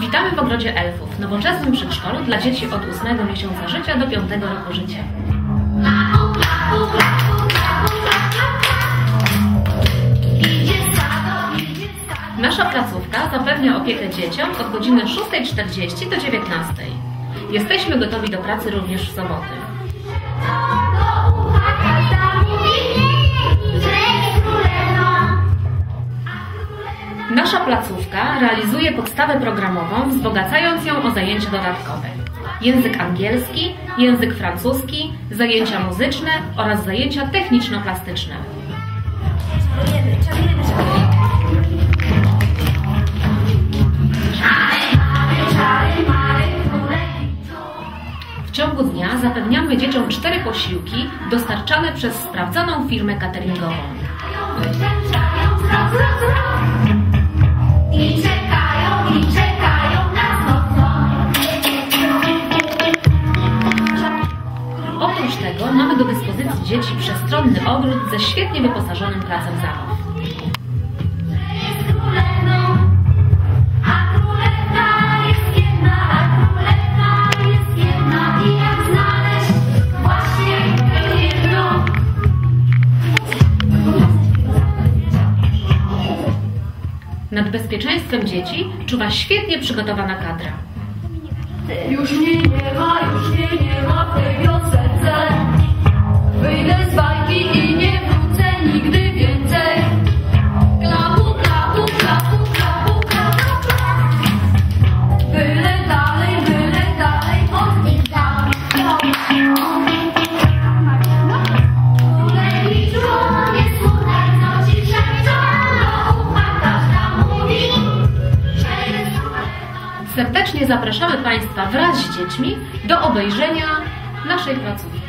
Witamy w Ogrodzie Elfów, nowoczesnym przedszkolu dla dzieci od 8 miesiąca życia do 5 roku życia. Nasza placówka zapewnia opiekę dzieciom od godziny 6.40 do 19.00. Jesteśmy gotowi do pracy również w soboty. Placówka realizuje podstawę programową, wzbogacając ją o zajęcia dodatkowe. Język angielski, język francuski, zajęcia muzyczne oraz zajęcia techniczno-plastyczne. W ciągu dnia zapewniamy dzieciom cztery posiłki dostarczane przez sprawdzoną firmę cateringową. Oprócz tego mamy do dyspozycji dzieci przestronny ogród ze świetnie wyposażonym placem zabaw. Nad bezpieczeństwem dzieci czuwa świetnie przygotowana kadra. Już mnie nie ma, już nie ma w Serdecznie zapraszamy Państwa wraz z dziećmi do obejrzenia naszej placówki.